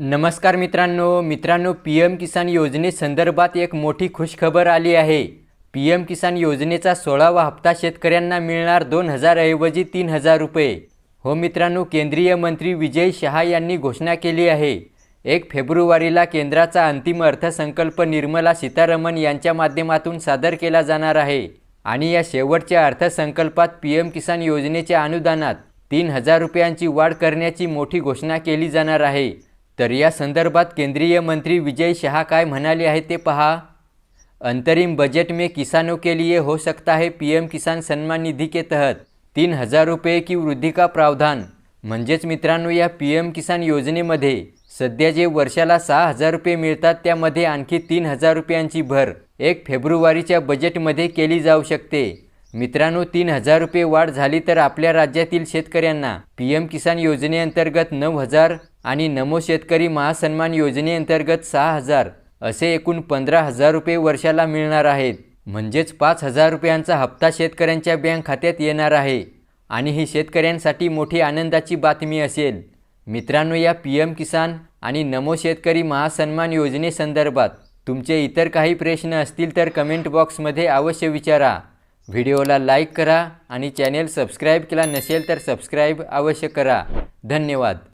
नमस्कार मित्रांनो मित्रांनो पी एम किसान योजनेसंदर्भात एक मोठी खुशखबर आली आहे. पी एम किसान योजनेचा सोळावा हप्ता शेतकऱ्यांना मिळणार दोन हजारऐवजी तीन हजार रुपये. हो मित्रांनो केंद्रीय मंत्री विजय शहा यांनी घोषणा केली आहे. एक फेब्रुवारीला केंद्राचा अंतिम अर्थसंकल्प निर्मला सीतारमण यांच्या माध्यमातून सादर केला जाणार आहे. आणि या शेवटच्या अर्थसंकल्पात पी एम किसान योजनेच्या अनुदानात तीन हजार रुपयांची वाढ करण्याची मोठी घोषणा केली जाणार आहे. तर या संदर्भात केंद्रीय मंत्री विजय शहा काय म्हणाले आहे ते पहा. अंतरिम बजट में किसानों के लिए हो सकता है पीएम किसान सन्मान निधि के तहत तीन हजार रुपये की वृद्धी का प्रावधान. म्हणजेच मित्रांनो या पी एम किसान योजनेमध्ये सध्या जे वर्षाला सहा हजार रुपये मिळतात त्यामध्ये आणखी तीन हजार रुपयांची भर एक फेब्रुवारीच्या बजेटमध्ये केली जाऊ शकते. मित्रांनो तीन हजार रुपये वाढ झाली तर आपल्या राज्यातील शेतकऱ्यांना पी एम किसान योजनेअंतर्गत नऊ हजार आणि नमो शेतकरी महासन्मान योजनेअंतर्गत सहा हजार असे एकूण पंधरा हजार रुपये वर्षाला मिळणार आहेत. म्हणजेच पाच हजार रुपयांचा हप्ता शेतकऱ्यांच्या बँक खात्यात येणार आहे. आणि ही शेतकऱ्यांसाठी मोठी आनंदाची बातमी असेल. मित्रांनो या पी एम किसान आणि नमो शेतकरी महासन्मान योजनेसंदर्भात तुमचे इतर काही प्रश्न असतील तर कमेंट बॉक्समध्ये अवश्य विचारा. व्हिडिओला लाईक करा आणि चॅनेल सबस्क्राईब केला नसेल तर सबस्क्राईब अवश्य करा. धन्यवाद.